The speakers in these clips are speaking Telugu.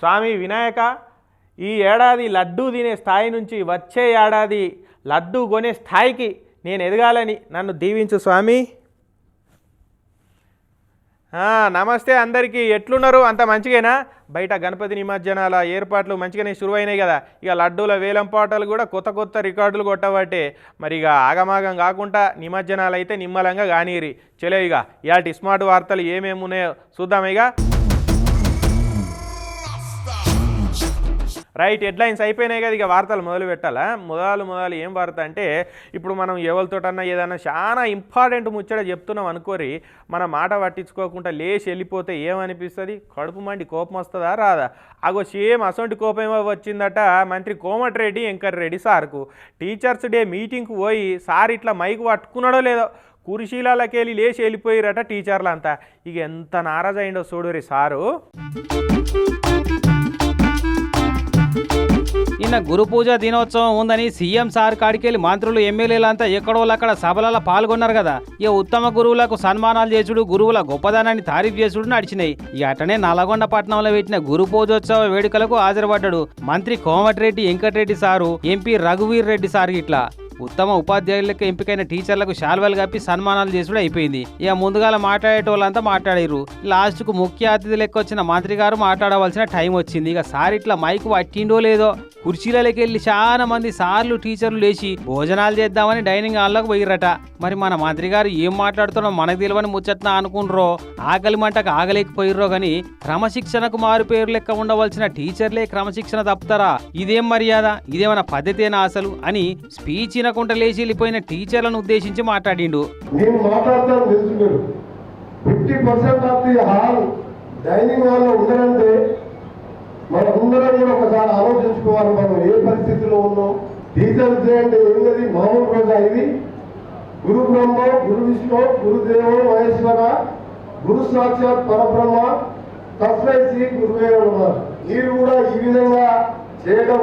స్వామి వినాయక ఈ ఏడాది లడ్డూ తినే స్థాయి నుంచి వచ్చే ఏడాది లడ్డూ కొనే స్థాయికి నేను ఎదగాలని నన్ను దీవించు స్వామి. నమస్తే అందరికీ. ఎట్లున్నారు? అంత మంచిగానా? బయట గణపతి నిమజ్జనాల ఏర్పాట్లు మంచిగానే శురువైనాయి కదా. ఇక లడ్డూల వేలం పాటలు కూడా కొత్త కొత్త రికార్డులు కొట్టబట్టే. మరి ఇక ఆగమాగం కాకుండా నిమజ్జనాలు అయితే నిమ్మలంగా కానీరి చలో ఇక ఇలాంటి స్మార్ట్ వార్తలు ఏమేమి ఉన్నాయో చూద్దాం ఇక. రైట్ హెడ్లైన్స్ అయిపోయినాయి కదా ఇక వార్తలు మొదలు పెట్టాలా? మొదలు మొదలు ఏం వార్త అంటే ఇప్పుడు మనం ఎవరితోటన్నా ఏదన్నా చాలా ఇంపార్టెంట్ ముచ్చట చెప్తున్నాం అనుకోరి మన మాట పట్టించుకోకుండా లేచి వెళ్ళిపోతే ఏమనిపిస్తుంది? కడుపు మండి కోపం వస్తుందా రాదా? అగో సేమ్ అసొంటి కోపం వచ్చిందట మంత్రి కోమటిరెడ్డి వెంకటరెడ్డి సార్కు. టీచర్స్ డే మీటింగ్కు పోయి సార్ ఇట్లా మైక్ పట్టుకున్నాడో లేదో? కురిశీలాలకి వెళ్ళి లేచి వెళ్ళిపోయారట టీచర్లంతా. ఇక ఎంత నారాజ్ అయిండో చూడురి సారు. నిన్న గురు పూజ దినోత్సవం ఉందని సీఎం సార్ కాడికెళ్ళి మంత్రులు ఎమ్మెల్యేలంతా ఎక్కడో సభలలో పాల్గొన్నారు కదా. ఇక ఉత్తమ గురువులకు సన్మానాలు చేసుడు గురువుల గొప్పదనాన్ని తారీఫ్ చేసుడు నడిచినాయి. ఇక అటనే నల్గొండ పట్టణంలో పెట్టిన గురు పూజోత్సవ వేడుకలకు హాజరుపడ్డాడు మంత్రి కోమటిరెడ్డి వెంకటరెడ్డి సారు ఎంపీ రఘువీర్ రెడ్డి సార్ ఇట్లా. ఉత్తమ ఉపాధ్యాయులకు ఎంపికైన టీచర్లకు శాల్వాలు కప్పి సన్మానాలు చేసుడు అయిపోయింది. ఇక ముందుగాల మాట్లాడేటోళ్ళంతా మాట్లాడారు లాస్ట్కు ముఖ్య అతిథి లెక్క వచ్చిన మంత్రి గారు మాట్లాడవలసిన టైం వచ్చింది. ఇక సార్ ఇట్లా మైక్ పట్టిండో లేదో కుర్చీలకి వెళ్ళి చాలా మంది సార్లు టీచర్లు లేచి భోజనాలు చేద్దామని డైనింగ్ హాల్లోకి పోయిరట మరి మన మంత్రి గారు ఏం మాట్లాడుతున్నా మనకు తెలియని ముచ్చట్న అనుకుండ్రో ఆకలి మంటకు ఆగలేకపోయిర్రో గాని క్రమశిక్షణకు మారు పేరు లెక్క ఉండవలసిన టీచర్లే క్రమశిక్షణ తప్పుతారా? ఇదేం మర్యాద? ఇదేమైనా పద్ధతేనా అసలు? అని స్పీచ్ వినకుండా లేచి వెళ్ళిపోయిన టీచర్లను ఉద్దేశించి మాట్లాడిండు. నేను మాట్లాడతాను తెలుసుకున్నాడు మీరు fifty percent of the hall dining హాల్లో ఉన్నారంటే మనందరం కూడా ఒకసారి ఆలోచించుకోవాలి మనం ఏ పరిస్థితిలో ఉన్నాం? టీచర్ డే అంటే ఏంటది? మామూలు రోజా ఇది? గురు బ్రహ్మ గురు విష్ణు గురుదేవ మహేశ్వర గురు సాక్షాత్ పరబ్రహ్మ తస్మై శ్రీ గురువే నమః. మీరు కూడా ఈ విధంగా చేయడం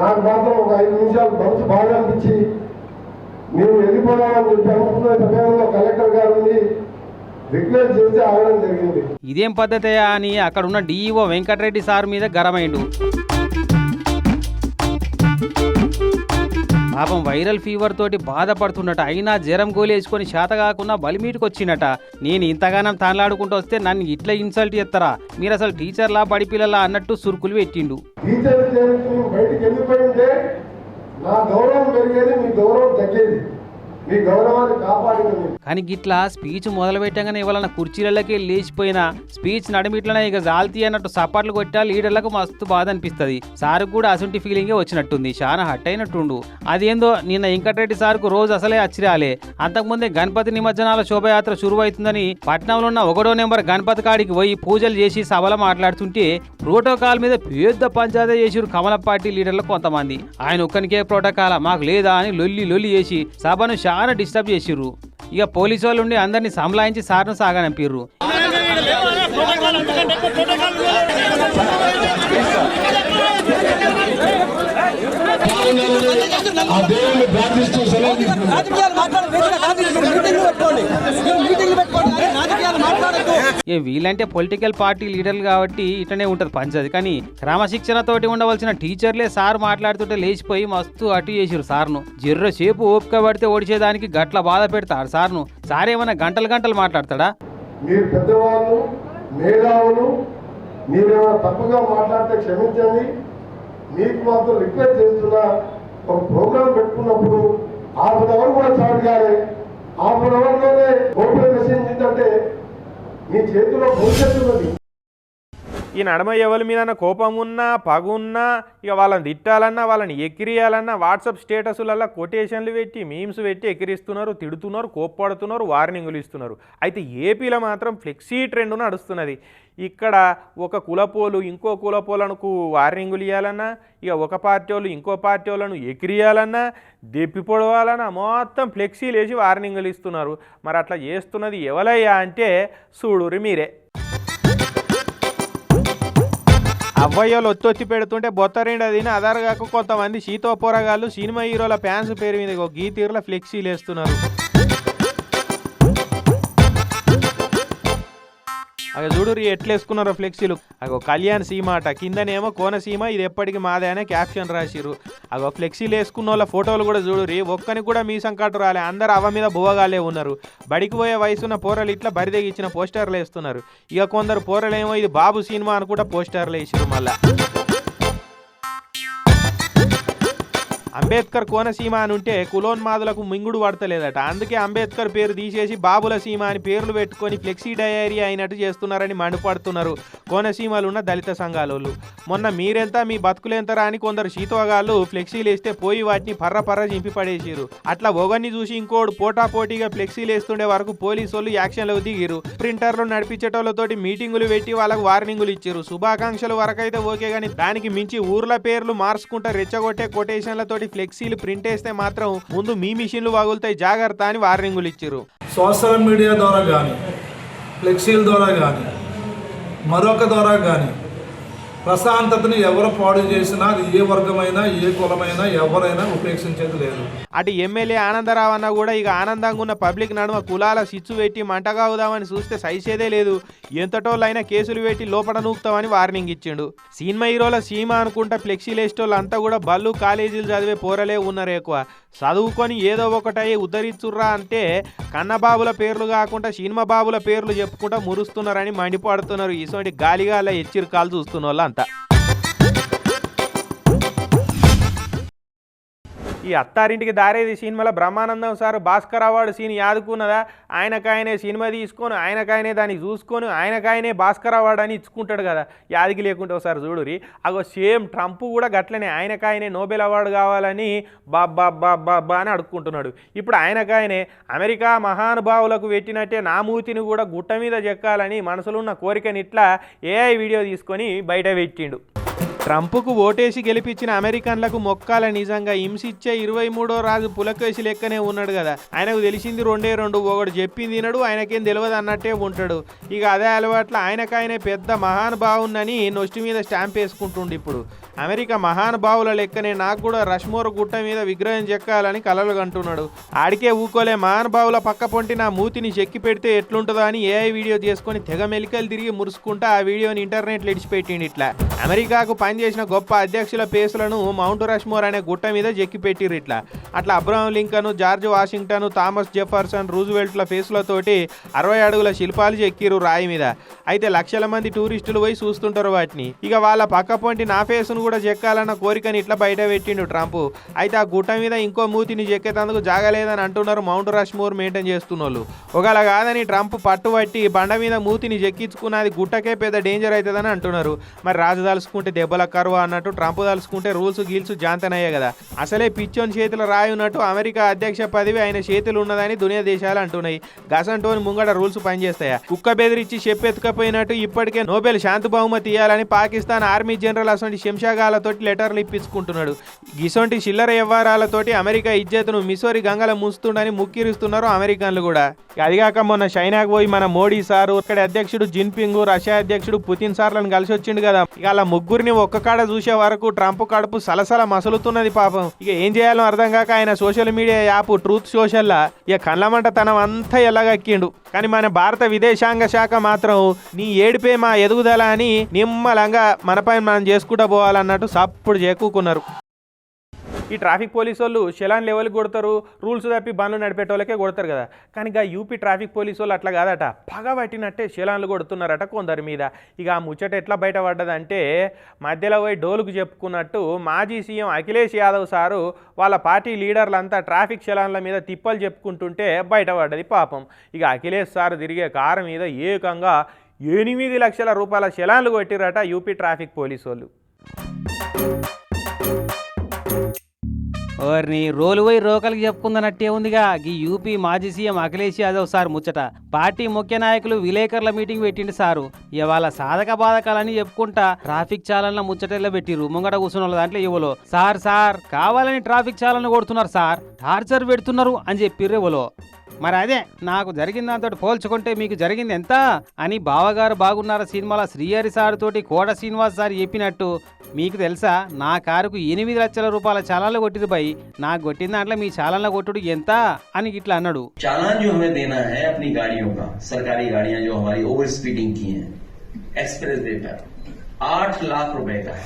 నాకు మాత్రం ఒక ఐదు నిమిషాలు మనసు బాగా అనిపించి మేము వెళ్ళిపోదామని చెప్పి అనుకున్న సమయంలో కలెక్టర్ గారిని రిక్వెస్ట్ చేసి ఆగడం జరిగింది. ఇదేం పద్ధతే అని అక్కడ ఉన్న డిఈఓ వెంకటరెడ్డి సార్ మీద గరమైండు. పాపం వైరల్ ఫీవర్ తోటి బాధపడుతున్నట అయినా జ్వరం గోలేసుకొని శాత కాకుండా బలిమీటికి వచ్చినట నేను ఇంతగానం తాన్లాడుకుంటూ వస్తే నన్ను ఇట్లా ఇన్సల్ట్ చేస్తారా మీరు అసలు టీచర్లా బడిపిల్లలా అన్నట్టు సురుకులు పెట్టిండు. నా గౌరవం పెరిగేది మీ గౌరవం తగ్గేది. మీ గౌరవాన్ని కానీ గిట్లా స్పీచ్ మొదలు పెట్టగానే ఇవాళ కుర్చీలకి లేచిపోయిన స్పీచ్ నడిమిట్లనే ఇక జాల్తీ అన్నట్టు సపాట్లు కొట్టా లీడర్లకు మస్తు బాధ అనిపిస్తుంది. సార్ కూడా అసంటి ఫీలింగే వచ్చినట్టుంది. చాలా హట్ అయినట్టుండు. అదేందో నిన్న వెంకటరెడ్డి సార్కు రోజు అసలే అచ్చిరాలే. అంతకుముందే గణపతి నిమజ్జనాల శోభయాత్ర అవుతుందని పట్నంలో ఉన్న ఒకటో నెంబర్ గణపతి కాడికి పోయి పూజలు చేసి సభలో మాట్లాడుతుంటే ప్రోటోకాల్ మీద పెద్ద పంచాయతీ చేసిరు కమల పార్టీ లీడర్లు కొంతమంది. ఆయన ఒక్కనికే ప్రోటోకాల? మాకు లేదా అని లొల్లి లొల్లి చేసి సభను చాలా డిస్టర్బ్ చేసిర్రు. ఇక పోలీసు వాళ్ళు ఉండి అందరినీ సంలాయించి సార్ను సాగనంపిర్రు. ఆ దేవుని ఏ వీళ్ళంటే పొలిటికల్ పార్టీ లీడర్లు కాబట్టి ఇటనే ఉంటుంది పంచది కానీ క్రమశిక్షణతోటి ఉండవలసిన టీచర్లే సార్ మాట్లాడుతుంటే లేచిపోయి మస్తు అటు చేసిరు సార్ను. జర్ర సేపు ఓపిక పడితే ఓడిచేదానికి గట్ల బాధ పెడతాడు సార్ను. సార్ ఏమైనా గంటలు గంటలు మాట్లాడతాడా? మీరు పెద్దవాళ్ళు మేధావులు మీరేమైనా తప్పుగా మాట్లాడితే క్షమించండి. మీకు మాత్రం రిక్వెస్ట్ చేస్తున్నా ఒక ప్రోగ్రాం పెట్టుకున్నప్పుడు హాఫ్ అన్ అవర్ కూడా చాటు కాలే. హాఫ్ అన్ అవర్లోనే ఓపెన్ మెసేజ్ ఏంటంటే నీ చేతిలో భవిష్యత్తు ఉన్నది. ఈ నడమ ఎవరి మీద కోపం ఉన్నా పగున్నా ఇక వాళ్ళని తిట్టాలన్నా వాళ్ళని ఎక్కిరియాలన్నా వాట్సాప్ స్టేటస్లలో కొటేషన్లు పెట్టి మీమ్స్ పెట్టి ఎక్కిరిస్తున్నారు తిడుతున్నారు కోప్పడుతున్నారు వార్నింగులు ఇస్తున్నారు. అయితే ఏపీలో మాత్రం ఫ్లెక్సీ ట్రెండ్ నడుస్తున్నది. ఇక్కడ ఒక కులపోలు ఇంకో కులపోలకు వార్నింగులు ఇవ్వాలన్నా ఇక ఒక పార్టీ వాళ్ళు ఇంకో పార్టీ వాళ్ళను ఎక్కిరియాలన్నా దెప్పి పొడవాలన్నా మొత్తం ఫ్లెక్సీలు వేసి వార్నింగులు ఇస్తున్నారు. మరి అట్లా చేస్తున్నది ఎవలయ్యా అంటే సూడూరి మీరే. అవ్వయ్యలు ఒత్తొచ్చి పెడుతుంటే బొత్తరిండి అది ఆధార్ కాక కొంతమంది సీతో పోరగాళ్ళు సినిమా హీరోల ఫ్యాన్స్ పేరు మీద ఒక గీతీరుల ఫ్లెక్సీలు వేస్తున్నారు. అవి చూడు ఎట్లేసుకున్నారో ఫ్లెక్సీలు. అగో కళ్యాణ్ సీమ అట కిందనేమో కోనసీమ ఇది ఎప్పటికి మాదే అనే క్యాప్షన్ రాసిరు అగో ఫ్లెక్సీలు వేసుకున్న వాళ్ళ ఫోటోలు కూడా చూడురి ఒక్కని కూడా మీ సంకట రాలే అందరు అవ మీద బువ్వగాలే ఉన్నారు. బడికి పోయే వయసున్న పోరలు ఇట్లా బరిదెగిచ్చిన పోస్టర్లు వేస్తున్నారు. ఇక కొందరు పోరలేమో ఇది బాబు సినిమా అని కూడా పోస్టర్లు వేసిరు మళ్ళీ. అంబేద్కర్ కోనసీమ అని ఉంటే కులోన్మాదులకు మింగుడు పడతలేదట. అందుకే అంబేద్కర్ పేరు తీసేసి బాబుల సీమ అని పేర్లు పెట్టుకొని ఫ్లెక్సీ డయారీ అయినట్టు చేస్తున్నారని మండిపడుతున్నారు కోనసీమలు ఉన్న దళిత సంఘాలోళ్ళు. మొన్న మీరెంత మీ బతుకులెంతరా అని కొందరు శీతోగాళ్ళు ఫ్లెక్సీలు వేస్తే పోయి వాటిని పర్ర పర్ర చింపి పడేసిరు అట్లా ఒకరిని చూసి ఇంకోడు పోటా పోటీగా ఫ్లెక్సీలు వేస్తుండే వరకు పోలీసు వాళ్ళు యాక్షన్లో దిగిరు ప్రింటర్లు నడిపించేటోళ్ళతోటి మీటింగులు పెట్టి వాళ్ళకు వార్నింగులు ఇచ్చారు శుభాకాంక్షలు వరకైతే ఓకే కానీ దానికి మించి ఊర్ల పేర్లు మార్చుకుంటా రెచ్చగొట్టే కొటేషన్లతో కొటేషన్లతోటి ఫ్లెక్సీలు ప్రింట్ వేస్తే మాత్రం ముందు మీ మిషన్లు వగులుతాయి జాగ్రత్త అని వార్నింగులు ఇచ్చారు సోషల్ మీడియా ద్వారా కానీ ఫ్లెక్సీల ద్వారా కానీ మరొక ద్వారా కానీ ప్రశాంతతను ఎవరు పాడు చేసినా అది ఏ వర్గమైనా ఏ కులమైనా ఎవరైనా ఉపేక్షించేది లేదు. అటు ఎమ్మెల్యే ఆనందరావు అన్న కూడా ఇక ఆనందంగా ఉన్న పబ్లిక్ నడుమ కులాల సిచ్చు పెట్టి మంటగా అవుదామని చూస్తే సైసేదే లేదు. ఎంతటోళ్ళైనా కేసులు పెట్టి లోపల నూకుతామని వార్నింగ్ ఇచ్చిండు. సినిమా హీరోల సీమ అనుకుంటా ఫ్లెక్సీలేస్టోళ్ళు అంతా కూడా బళ్ళు కాలేజీలు చదివే పోరలే ఉన్నారు ఎక్కువ. చదువుకొని ఏదో ఒకటై ఉద్ధరించుర్రా అంటే కన్నబాబుల పేర్లు కాకుండా సినిమా బాబుల పేర్లు చెప్పుకుంటా మురుస్తున్నారని మండిపడుతున్నారు. ఇటువంటి గాలిగాల హెచ్చరికలు చూస్తున్న వాళ్ళు వాళ్ళంతా ఈ అత్తారింటికి దారేది సినిమాలో Brahmanandam sir Bhaskar award scene యాదుకున్నదా? ఆయనకాయనే సినిమా తీసుకొని ఆయనకాయనే దాన్ని చూసుకొని ఆయనకాయనే భాస్కర్ అవార్డు అని ఇచ్చుకుంటాడు కదా. యాదికి లేకుంటే ఒకసారి చూడురి అగో సేమ్ ట్రంప్ కూడా గట్లనే ఆయనకాయనే నోబెల్ అవార్డు కావాలని బాబ్బా బాబ్బా అని అడుక్కుంటున్నాడు. ఇప్పుడు ఆయనకాయనే అమెరికా మహానుభావులకు పెట్టినట్టే నా మూతిని కూడా గుట్ట మీద చెక్కాలని మనసులో ఉన్న కోరికని ఇట్లా ఏఐ వీడియో తీసుకొని బయట పెట్టిండు. ట్రంప్కు ఓటేసి గెలిపించిన అమెరికన్లకు మొక్కాల నిజంగా హింసిచ్చే ఇరవై మూడో రాజు పులకేసి లెక్కనే ఉన్నాడు కదా. ఆయనకు తెలిసింది రెండే రెండు ఒకడు చెప్పింది తినడు ఆయనకేం తెలియదు అన్నట్టే ఉంటాడు. ఇక అదే అలవాట్ల ఆయనకాయనే పెద్ద మహానుభావునని నొష్టి మీద స్టాంప్ వేసుకుంటుండు ఇప్పుడు. అమెరికా మహానుభావుల లెక్కనే నాకు కూడా రష్మోర్ గుట్ట మీద విగ్రహం చెక్కాలని కలలు కంటున్నాడు. ఆడికే ఊకోలే మహానుభావుల పక్క పొంటి నా మూతిని చెక్కి పెడితే ఎట్లుంటుందో అని ఏఐ వీడియో చేసుకొని తెగ మెలికలు తిరిగి మురుసుకుంటా ఆ వీడియోని ఇంటర్నెట్లో ఇడిచిపెట్టిండు ఇట్లా. అమెరికాకు చేసిన గొప్ప అధ్యక్షుల పేసులను మౌంట్ రష్మోర్ అనే గుట్ట మీద జెక్కిపెట్టిరు ఇట్లా. అట్లా Abraham Lincoln George Washington Thomas Jefferson రూజ్వెల్ట్ల ఫేసులతోటి అరవై అడుగుల శిల్పాలు చెక్కిరు రాయి మీద. అయితే లక్షల మంది టూరిస్టులు పోయి చూస్తుంటారు వాటిని. ఇక వాళ్ళ పక్క పొంటి నా ఫేసును కూడా చెక్కాలన్న కోరికని ఇట్లా బయట పెట్టిండు ట్రంప్. అయితే ఆ గుట్ట మీద ఇంకో మూతిని చెక్కేందుకు జాగలేదని అంటున్నారు మౌంట్ రష్మోర్ మెయింటైన్ చేస్తున్న వాళ్ళు ఒకవేళ కాదని ట్రంప్ పట్టుబట్టి బండ మీద మూతిని చెక్కించుకున్నది గుట్టకే పెద్ద డేంజర్ అవుతుందని అంటున్నారు. మరి రాజు దలుచుకుంటే దెబ్బలు కరువు అన్నట్టు ట్రంప్ దలుచుకుంటే రూల్స్ గీల్స్ జాంతనయ్యే కదా. అసలే పిచ్చోని చేతులు రాయున్నట్టు అమెరికా అధ్యక్ష పదవి ఆయన చేతులు ఉన్నదని దునియా దేశాలు అంటున్నాయి. గసంటోని ముంగడ రూల్స్ పనిచేస్తాయా? కుక్క బెదిరించి చెప్పెత్తుకపోయినట్టు ఇప్పటికే నోబెల్ శాంతి బహుమతి ఇవ్వాలని పాకిస్తాన్ ఆర్మీ జనరల్ అసలు శంషాగాలతోటి లెటర్లు ఇప్పించుకుంటున్నాడు. గిసొంటి చిల్లర వ్యవహారాలతోటి అమెరికా ఇజ్జతును మిసోరి గంగల ముస్తుండని ముక్కిరిస్తున్నారు అమెరికన్లు కూడా. అదిగాక మొన్న చైనాకు పోయి మన మోడీ సారు ఇక్కడ అధ్యక్షుడు జిన్పింగ్ రష్యా అధ్యక్షుడు పుతిన్ సార్లను కలిసి వచ్చిండు కదా. ఇక అలా ముగ్గురిని ఒక్క కాడ చూసే వరకు ట్రంప్ కడుపు సలసల మసలుతున్నది పాపం. ఇక ఏం చేయాలో అర్థం కాక ఆయన సోషల్ మీడియా యాప్ ట్రూత్ సోషల్లా ఇక కళ్ళమంట తనం అంతా ఎల్లగక్కిండు. కానీ మన భారత విదేశాంగ శాఖ మాత్రం నీ ఏడిపే మా ఎదుగుదల అని నిమ్మలంగా మనపై మనం చేసుకుంటూ పోవాలన్నట్టు సప్పుడు చేకూకున్నారు. ఈ ట్రాఫిక్ పోలీసు వాళ్ళు చలాన్ లెవెల్కి కొడతారు రూల్స్ తప్పి బండ్లు నడిపేటోళ్ళకే కొడతారు కదా. కానీ ఇక యూపీ ట్రాఫిక్ పోలీసు వాళ్ళు అట్లా కాదట. పగ పట్టినట్టే కొడుతున్నారట కొందరి మీద. ఇక ఆ ముచ్చట ఎట్లా బయటపడ్డదంటే మధ్యలో పోయి డోలుకు చెప్పుకున్నట్టు మాజీ సీఎం అఖిలేష్ యాదవ్ సారు వాళ్ళ పార్టీ లీడర్లంతా ట్రాఫిక్ చలాన్ల మీద తిప్పలు చెప్పుకుంటుంటే బయటపడ్డది పాపం. ఇక అఖిలేష్ సార్ తిరిగే కారు మీద ఏకంగా ఎనిమిది లక్షల రూపాయల చలాన్లు కొట్టిరట యూపీ ట్రాఫిక్ పోలీసు వాళ్ళు. ఓర్ని రోలు పోయి రోకలికి చెప్పుకుందనట్టే ఉందిగా. ఈ యూపీ మాజీ సీఎం అఖిలేష్ యాదవ్ సార్ ముచ్చట. పార్టీ ముఖ్య నాయకులు విలేకరుల మీటింగ్ పెట్టిండు సారు. ఇవాళ సాధక బాధకాలని చెప్పుకుంటా ట్రాఫిక్ చాలన్ల ముచ్చటల్లో పెట్టిరు ముంగట కూర్చున్న వాళ్ళ దాంట్లో ఇవ్వలో సార్ సార్ కావాలని ట్రాఫిక్ చాలను కొడుతున్నారు సార్. టార్చర్ పెడుతున్నారు అని చెప్పిర్రు ఇవ్వలో మరి అదే నాకు జరిగిన దాంతో పోల్చుకుంటే మీకు జరిగింది ఎంత అని బావగారు బాగున్నారా సినిమాలో శ్రీహరి సార్ తోటి కోట శ్రీనివాస్ సార్ చెప్పినట్టు మీకు తెలుసా నా కారుకు ఎనిమిది లక్షల రూపాయల చాలాలు కొట్టిరు బై నాకు కొట్టిన దాంట్లో మీ చాలాల కొట్టుడు ఎంత అని ఇట్లా అన్నాడు चालान जो हमें देना है अपनी गाड़ियों का सरकारी गाड़ियां जो हमारी ओवर स्पीडिंग की हैं एक्सप्रेस वे पर आठ लाख रुपए का है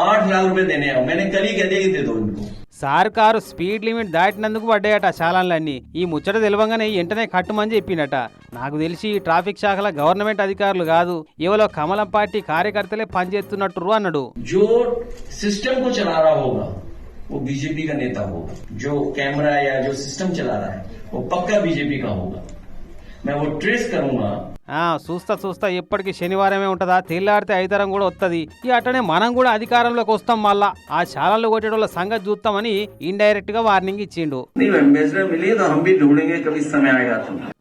आठ लाख रुपए देने हैं मैंने कल ही कह दिया कि दे दो इनको సార్ కారు స్పీడ్ లిమిట్ దాటినందుకు పడ్డాయట చాలాన్లన్నీ ఈ ముచ్చట తెలవంగానే వెంటనే కట్టుమని చెప్పినట నాకు తెలిసి ఈ ట్రాఫిక్ శాఖల గవర్నమెంట్ అధికారులు కాదు ఎవరో కమలం పార్టీ కార్యకర్తలే పనిచేస్తున్నట్టు అన్నాడు जो सिस्टम को चला रहा होगा वो बीजेपी का नेता होगा जो कैमरा या जो सिस्टम चला रहा है वो पक्का बीजेपी का होगा मैं वो ट्रेस करूंगा ఆ చూస్తా చూస్తా ఎప్పటికీ శనివారమే ఉంటుందా? తెల్లారితే ఐదారం కూడా వస్తుంది ఈ అట్టనే మనం కూడా అధికారంలోకి వస్తాం మళ్ళా. ఆ శాలలు కొట్టేటోళ్ళ సంగతి చూస్తామని ఇండైరెక్ట్గా వార్నింగ్ ఇచ్చిండు.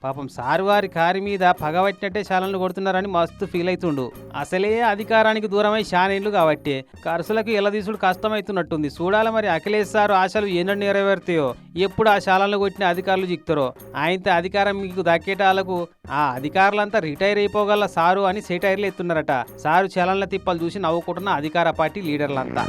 పాపం సారి వారి కారి మీద పగబట్టినట్టే శాలలు కొడుతున్నారని మస్తు ఫీల్ అవుతుండు అసలే అధికారానికి దూరమై శానేళ్ళు కాబట్టి. ఖర్చులకు ఎలదీసుడు కష్టమవుతున్నట్టుంది చూడాలి మరి అఖిలేష్ సారు ఆశలు ఎన్నో నెరవేరుతాయో? ఎప్పుడు ఆ శాలను కొట్టిన అధికారులు చిక్తారో ఆయనతో అధికారం మీకు దక్కేటాలకు ఆ అధికారులంతా రిటైర్ అయిపోగల సారు అని సెటైర్లు ఎత్తున్నారట. సారు చలనల తిప్పలు చూసి నవ్వుకుంటున్న అధికార పార్టీ లీడర్లంతా.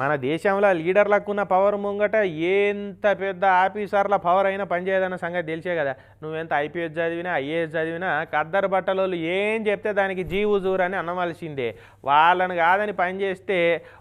మన దేశంలో లీడర్లకు ఉన్న పవర్ ముంగట ఎంత పెద్ద ఆఫీసర్ల పవర్ అయినా పనిచేయదన్న సంగతి తెలిసే కదా. నువ్వెంత ఐపీఎస్ చదివినా ఐఏఎస్ చదివినా కద్దరు బట్టలోళ్ళు ఏం చెప్తే దానికి జీవు జూరు అని అనవలసిందే. వాళ్ళని కాదని పనిచేస్తే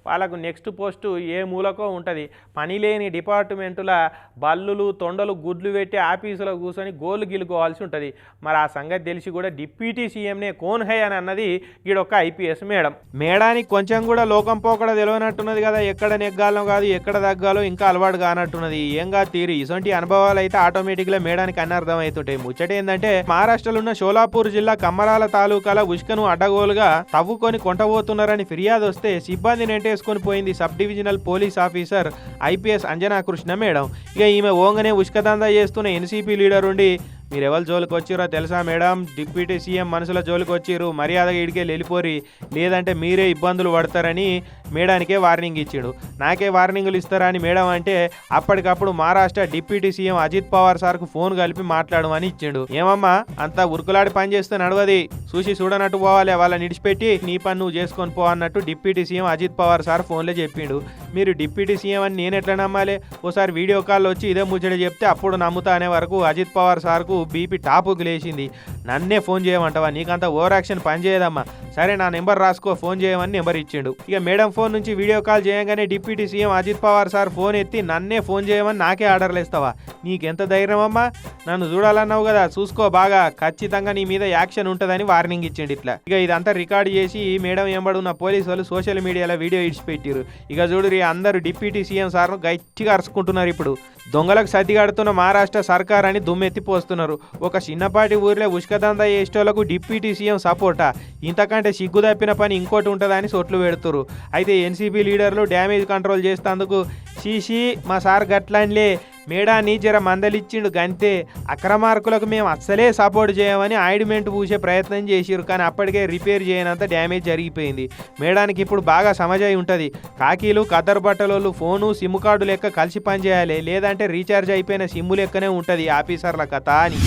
వాళ్ళకు నెక్స్ట్ పోస్టు ఏ మూలకో ఉంటుంది. పని లేని డిపార్ట్మెంటుల బల్లులు తొండలు గుడ్లు పెట్టి ఆఫీసులో కూర్చొని గోలు గిలుకోవాల్సి ఉంటుంది. మరి ఆ సంగతి తెలిసి కూడా డిప్యూటీ సీఎంనే కోన్ హై అని అన్నది ఈడొక్క ఐపీఎస్ మేడం. మేడానికి కొంచెం కూడా లోకం పోకడ తెలియనట్టున్నది కదా ఎక్కడ నెగ్గాలో కాదు ఎక్కడ తగ్గాలో ఇంకా అలవాటు కానట్టున్నది. ఏం కాదు తీరు? ఇటువంటి అనుభవాలు అయితే ఆటోమేటిక్గా మేడానికి అనర్థం అవుతుంటాయి ముచ్చట ఏంటంటే మహారాష్ట్రలో ఉన్న షోలాపూర్ జిల్లా కమ్మరాల తాలూకాల ఉష్కను అడ్డగోలుగా తవ్వుకొని కొంటబోతున్నారని ఫిర్యాదు వస్తే సిబ్బంది నెంటేసుకొని పోయింది sub divisional police officer IPS Anjana Krishna madam. ఇక ఈమె ఓంగనే ఉష్కదందా చేస్తున్న ఎన్సీపీ లీడర్ ఉండి మీరు ఎవరు జోలికి వచ్చిరో తెలుసా మేడం? డిప్యూటీ సీఎం మనసుల జోలికి వచ్చిర్రు మర్యాదగా ఇడికే వెళ్ళిపోరి. లేదంటే మీరే ఇబ్బందులు పడతారని మేడానికే వార్నింగ్ ఇచ్చాడు నాకే వార్నింగులు ఇస్తారా అని మేడం అంటే అప్పటికప్పుడు మహారాష్ట్ర డిప్యూటీ సీఎం అజిత్ పవార్ సార్కు ఫోన్ కలిపి మాట్లాడమని ఇచ్చిండు. ఏమమ్మా అంతా ఉరుకులాడి పని చేస్తే నడవది. చూసి చూడనట్టు పోవాలి వాళ్ళని నిడిచిపెట్టి నీ పని నువ్వు చేసుకొని పో అన్నట్టు deputy CM Ajit Pawar sir ఫోన్లో చెప్పిండు. మీరు డిప్యూటీ సీఎం అని నేను ఎట్లా నమ్మాలి? ఓసారి వీడియో కాల్ వచ్చి ఇదే ముచ్చట చెప్తే అప్పుడు నమ్ముతా అనే వరకు అజిత్ పవార్ సార్కు బీపీ టాపుకు లేచింది నన్నే ఫోన్ చేయమంటావా? నీకంతా ఓవర్ యాక్షన్ పని చేయదమ్మా. సరే నా నెంబర్ రాసుకో ఫోన్ చేయమని నెంబర్ ఇచ్చిండు. ఇక మేడం ఫోన్ నుంచి వీడియో కాల్ చేయగానే deputy CM Ajit Pawar sir phone ఎత్తి నన్నే ఫోన్ చేయమని నాకే ఆర్డర్లు ఇస్తావా నీకెంత ధైర్యం అమ్మా? నన్ను చూడాలన్నావు కదా చూసుకో బాగా. ఖచ్చితంగా నీ మీద యాక్షన్ ఉంటుందని వార్నింగ్ ఇచ్చిండు ఇట్లా. ఇక ఇదంతా రికార్డ్ చేసి మేడం ఎంబడి ఉన్న పోలీసు వాళ్ళు సోషల్ మీడియాలో వీడియో ఇడిచిపెట్టారు ఇక చూడు అందరూ డిప్యూటీ సీఎం సార్ను గట్టిగా అరుచుకుంటున్నారు ఇప్పుడు. దొంగలకు సతిగాడుతున్న మహారాష్ట్ర సర్కార్ అని దుమ్మెత్తి పోస్తున్నారు. దుమ్మెత్తిపోస్తున్నారు ఒక చిన్నపాటి ఊర్లో ఉష్కదందా చేసేటోళ్ళకు డిప్యూటీ సీఎం సపోర్టా? ఇంతకంటే సిగ్గు తప్పిన పని ఇంకోటి ఉంటుందని సొట్లు పెడుతురు అయితే ఎన్సీపీ లీడర్లు డ్యామేజ్ కంట్రోల్ చేస్తేందుకు సీసీ మా సార్ గట్లాన్లే. మేడాన్ని జర మందలిచ్చిండు గంతే. అక్రమార్కులకు మేము అస్సలే సపోర్ట్ చేయమని ఆయిడ్మెంట్ పూసే ప్రయత్నం చేసిరు కానీ అప్పటికే రిపేర్ చేయనంత డ్యామేజ్ జరిగిపోయింది. మేడానికి ఇప్పుడు బాగా సమజై ఉంటుంది. కాకీలు కద్దరు బట్టలోళ్ళు ఫోను సిమ్ కార్డు లెక్క కలిసి పనిచేయాలి లేదంటే రీఛార్జ్ అయిపోయిన సిమ్ము లెక్కనే ఉంటుంది ఆఫీసర్ల కథ అని.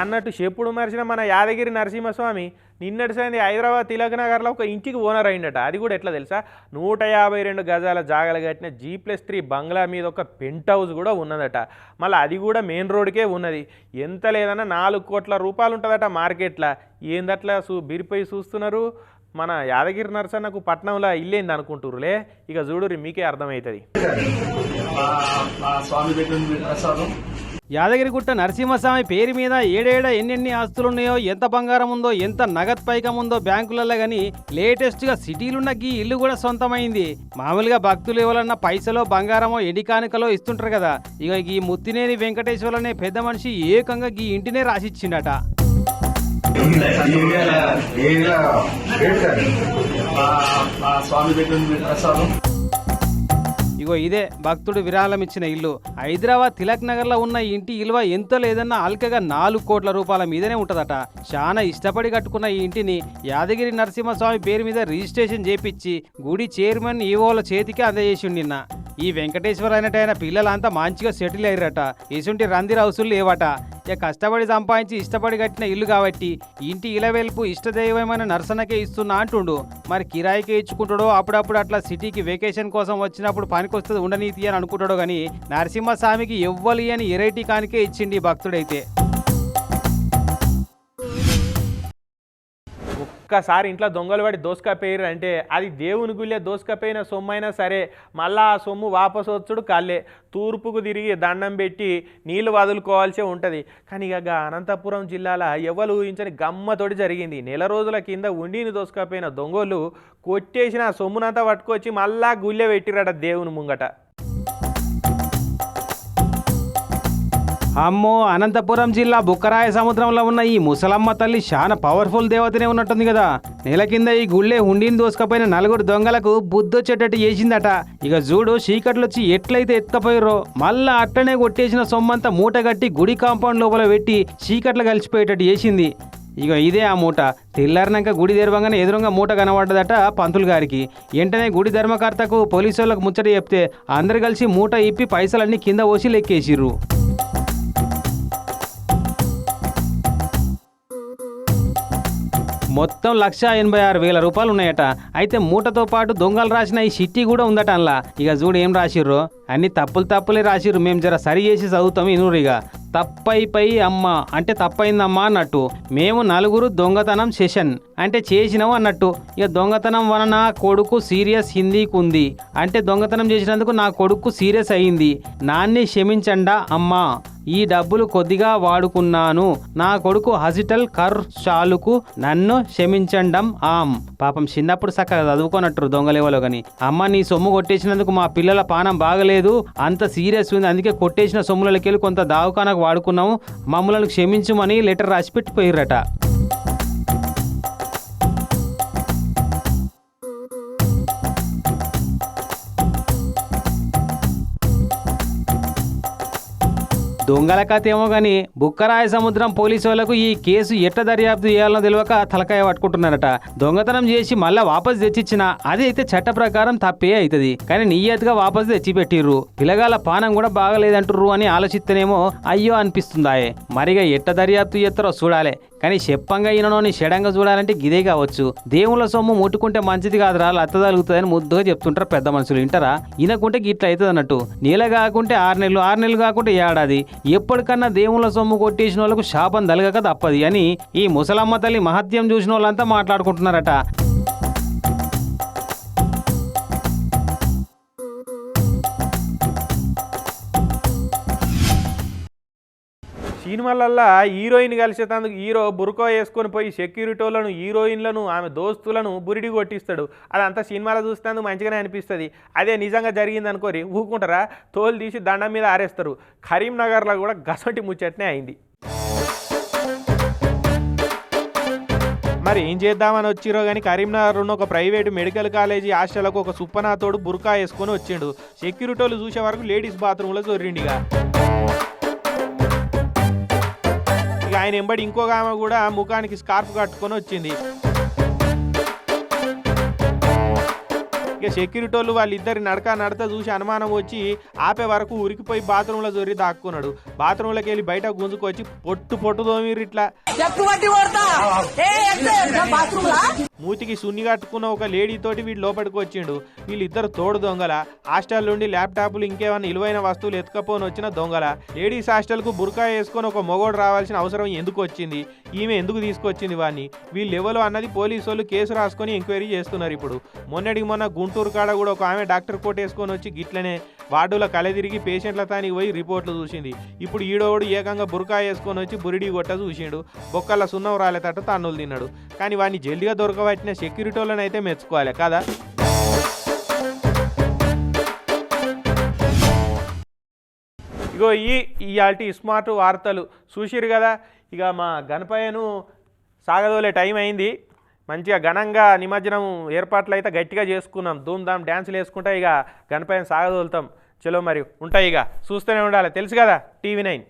అన్నట్టు చెప్పుడు మరిచిన మన యాదగిరి నరసింహస్వామి నిన్నటి సంది హైదరాబాద్ తిలక్ నగర్లో ఒక ఇంటికి ఓనర్ అయిందట అది కూడా ఎట్లా తెలుసా? నూట యాభై రెండు గజాల జాగలు కట్టిన జీ ప్లస్ త్రీ బంగ్లా మీద ఒక పెంట్ హౌస్ కూడా ఉన్నదట. మళ్ళీ అది కూడా మెయిన్ రోడ్కే ఉన్నది. ఎంత లేదన్నా నాలుగు కోట్ల రూపాయలు ఉంటుందట మార్కెట్లో. ఏందట్లా చూ బిరిపోయి చూస్తున్నారు? మన యాదగిరి నరసన్నకు పట్నంలో ఇల్లేంది అనుకుంటురులే ఇక చూడురి మీకే అర్థమవుతుంది. యాదగిరిగుట్ట నరసింహస్వామి పేరు మీద ఏడేడ ఎన్నెన్ని ఆస్తులున్నాయో ఎంత బంగారం ఉందో ఎంత నగద్ పైకం ఉందో బ్యాంకులలో గాని లేటెస్ట్గా సిటీలున్న గీ ఇల్లు కూడా సొంతమైంది. మామూలుగా భక్తులు ఇవ్వాలన్న పైసలో బంగారమో ఎడికానుకలో ఇస్తుంటారు కదా. ఇక ఈ ముత్తినేని వెంకటేశ్వరులనే పెద్ద మనిషి ఏకంగా గీ ఇంటినే రాసిచ్చిండట. ఇగో ఇదే భక్తుడు విరాళం ఇచ్చిన ఇల్లు. హైదరాబాద్ తిలక్ నగర్లో ఉన్న ఇంటి విలువ ఎంత లేదన్నా అల్కగా నాలుగు కోట్ల రూపాయల మీదనే ఉంటదట. చాలా ఇష్టపడి కట్టుకున్న ఈ ఇంటిని యాదగిరి నరసింహస్వామి పేరు మీద రిజిస్ట్రేషన్ చేపించి గుడి చైర్మన్ ఈవోల చేతికి అందజేసి నిన్న. ఈ వెంకటేశ్వర అయినటైన పిల్లలంతా మంచిగా సెటిల్ అయ్యారట. ఇసుంటి రందిర హౌసులు లేవట. ఇక కష్టపడి సంపాదించి ఇష్టపడి కట్టిన ఇల్లు కాబట్టి ఇంటి ఇలవెల్పు ఇష్టదైవమైన నర్సనకే ఇస్తున్నా అంటుండు. మరి కిరాయికే ఇచ్చుకుంటాడో అప్పుడప్పుడు అట్లా సిటీకి వెకేషన్ కోసం వచ్చినప్పుడు పనికొస్తుంది ఉండనీతి అని అనుకుంటాడో కానీ నరసింహస్వామికి ఎవ్వలి అని ఎరైటీ కానికే ఇచ్చిండి భక్తుడైతే. ఒక్కసారి ఇంట్లో దొంగలు పడి దోసుకపోయారు అంటే అది దేవుని గుళ్ళే దోసుకపోయిన సొమ్ము అయినా సరే మళ్ళా ఆ సొమ్ము వాపసు వచ్చుడు కళ్ళే. తూర్పుకు తిరిగి దండం పెట్టి నీళ్ళు వదులుకోవాల్సే ఉంటుంది. కానీ ఇక అనంతపురం జిల్లాలో ఎవరు ఊహించని గమ్మతోటి జరిగింది. నెల రోజుల కింద ఉండిని దోసుకపోయిన దొంగలు కొట్టేసిన సొమ్మునంతా పట్టుకొచ్చి మళ్ళా గుళ్ళె పెట్టిరట దేవుని ముంగట. అమ్మో అనంతపురం జిల్లా బుక్కరాయ సముద్రంలో ఉన్న ఈ ముసలమ్మ తల్లి చాలా పవర్ఫుల్ దేవతనే ఉన్నట్టుంది కదా. నెల కింద ఈ గుళ్ళే హుండీని దోసుకపోయిన నలుగురు దొంగలకు బుద్ధొచ్చేటట్టు చేసిందట. ఇక చూడు చీకట్లొచ్చి ఎట్లయితే ఎత్తుకపోయారో మళ్ళా అట్టనే కొట్టేసిన సొమ్మంతా మూట కట్టి గుడి కాంపౌండ్ లోపల పెట్టి చీకట్లు కలిసిపోయేటట్టు చేసింది. ఇక ఇదే ఆ మూట. తెల్లారినాక గుడి తెరవంగానే ఎదురుగా మూట కనబడ్డదట పంతులు గారికి. వెంటనే గుడి ధర్మకర్తకు పోలీసు వాళ్ళకు ముచ్చట చెప్తే అందరు కలిసి మూట ఇప్పి పైసలన్నీ కింద పోసి లెక్కేసిర్రు. మొత్తం లక్ష ఎనభై ఆరు వేల రూపాయలు ఉన్నాయట. అయితే మూటతో పాటు దొంగలు రాసిన ఈ చిట్టి కూడా ఉందట అందులో ఇక చూడు ఏం రాసిర్రు. అన్ని తప్పులు తప్పులే రాసిర్రు. మేము జర సరి చేసి చదువుతాం ఇనురు ఇక. తప్పైపై అమ్మ. అంటే తప్పైందమ్మా అన్నట్టు. మేము నలుగురు దొంగతనం సెషన్ అంటే చేసినవు అన్నట్టు. ఇక దొంగతనం వలన నా కొడుకు సీరియస్ హిందీకి ఉంది. అంటే దొంగతనం చేసినందుకు నా కొడుకు సీరియస్ అయింది. నాన్ని క్షమించండా అమ్మా. ఈ డబ్బులు కొద్దిగా వాడుకున్నాను. నా కొడుకు హాస్పిటల్ కర్ షాలుకు నన్ను క్షమించండం ఆమ్. పాపం చిన్నప్పుడు చక్కగా చదువుకోనట్టు దొంగలేవలో గాని. అమ్మ నీ సొమ్ము కొట్టేసినందుకు మా పిల్లల పానం బాగలేదు. అంత సీరియస్ ఉంది. అందుకే కొట్టేసిన సొమ్ములకెళ్ళి కొంత దావకానకు వాడుకున్నాము. మమ్మల్ని క్షమించమని లెటర్ రాసి పెట్టిపోయిర్రట దొంగల కథ ఏమో కానీ బుక్కరాయ సముద్రం పోలీసు వాళ్ళకు ఈ కేసు ఎట్ట దర్యాప్తు చేయాలో తెలియక తలకాయ పట్టుకుంటున్నారట. దొంగతనం చేసి మళ్ళా వాపస్ తెచ్చిచ్చిన అది అయితే చట్ట ప్రకారం తప్పే అవుతుంది కానీ నియ్యతగా వాపస్ తెచ్చిపెట్టిర్రు. పిల్లగాల పానం కూడా బాగలేదంటుర్రు అని ఆలోచిస్తేనేమో అయ్యో అనిపిస్తుందాయే. మరిగా ఎట్ట దర్యాప్తు చేస్తారో చూడాలి. కానీ చెప్పంగా ఈయనలోని షడంగా చూడాలంటే గిదే కావచ్చు. దేవుళ్ళ సొమ్ము ముట్టుకుంటే మంచిది కాదురా లత్త తగులుతుందని ముద్దుగా చెప్తుంటారు పెద్ద మనుషులు. వింటారా? ఈయనకుంటే గిట్ల అవుతుంది అన్నట్టు. నెల కాకుంటే ఆరు నెలలు ఆరు నెలలు కాకుంటే ఏడాది. ఎప్పటికన్నా దేవుళ్ళ సొమ్ము కొట్టేసిన వాళ్ళకు శాపం తలగక తప్పది అని ఈ ముసలమ్మ తల్లి మహత్యం చూసిన వాళ్ళంతా మాట్లాడుకుంటున్నారట. సినిమాలల్లో హీరోయిన్ కలిసేటందుకు హీరో బురకో వేసుకొని పోయి సెక్యూరిటీలను హీరోయిన్లను ఆమె దోస్తులను బురిడి కొట్టిస్తాడు. అదంతా సినిమాలో చూస్తేందుకు మంచిగానే అనిపిస్తుంది. అదే నిజంగా జరిగింది అనుకోరి ఊకుంటారా? తోలు తీసి దండం మీద ఆరేస్తారు. కరీంనగర్లో కూడా గసంటి ముచ్చట్నే అయింది. మరి ఏం చేద్దామని వచ్చిరో కానీ కరీంనగర్ ఉన్న ఒక ప్రైవేటు మెడికల్ కాలేజీ హాస్టల్కు ఒక సుప్పనాథోడు బుర్కా వేసుకొని వచ్చిండు. సెక్యూరిటీలు చూసే వరకు లేడీస్ బాత్రూంలో చొర్రిండిగా ఆయన ఎంబడి ఇంకొక ఆమె కూడా ముఖానికి స్కార్ఫ్ కట్టుకొని వచ్చింది. ఇక సెక్యూరిటీ వాళ్ళు వాళ్ళిద్దరి నడక నడత చూసి అనుమానం వచ్చి ఆపే వరకు ఉరికిపోయి బాత్రూంలో జొరి దాక్కున్నాడు. బాత్రూంలోకి వెళ్ళి బయట గుంజుకొచ్చి పొట్టు పొట్టు తోమిర్రు ఇట్లా. మూతికి సున్ని కట్టుకున్న ఒక లేడీ తోటి వీడు లోపలికి వచ్చిండు. వీళ్ళిద్దరు తోడు దొంగల. హాస్టల్ నుండి ల్యాప్టాప్లు ఇంకేమైనా విలువైన వస్తువులు ఎత్తుకపోని వచ్చిన దొంగల. లేడీస్ హాస్టల్కు బుర్కా వేసుకొని ఒక మొగోడు రావాల్సిన అవసరం ఎందుకు వచ్చింది? ఈమె ఎందుకు తీసుకొచ్చింది వాడిని వీళ్ళు ఎవరు అన్నది పోలీసు వాళ్ళు కేసు రాసుకొని ఎంక్వైరీ చేస్తున్నారు ఇప్పుడు. మొన్నటికి మొన్న గుంటూరు కాడ కూడా ఒక ఆమె డాక్టర్ కోట్ వేసుకొని వచ్చి గిట్లనే వార్డులో కలదిరిగి పేషెంట్ల తానికి పోయి రిపోర్ట్లు చూసింది. ఇప్పుడు ఈడోడు ఏకంగా బురకా వేసుకొని వచ్చి బురిడి కొట్ట చూసిండు. బొక్కల సున్నం రాలేటట్టు తన్నులు తిన్నాడు. కానీ వాడిని జల్దిగా పట్టిన సెక్యూరిటీ అయితే మెచ్చుకోవాలి కదా? ఇగో ఈ ఇవాటి స్మార్ట్ వార్తలు. చూసిరు కదా? ఇక మా గణపయ్యను సాగదోలే టైం అయింది. మంచిగా ఘనంగా నిమజ్జనం ఏర్పాట్లు అయితే గట్టిగా చేసుకున్నాం. ధూమ్ డ్యాన్సులు వేసుకుంటా ఇక గణపయ్యను సాగదోలుతాం. చలో మరి ఉంటాయి ఇక చూస్తూనే ఉండాలి. తెలుసు కదా? TV nine.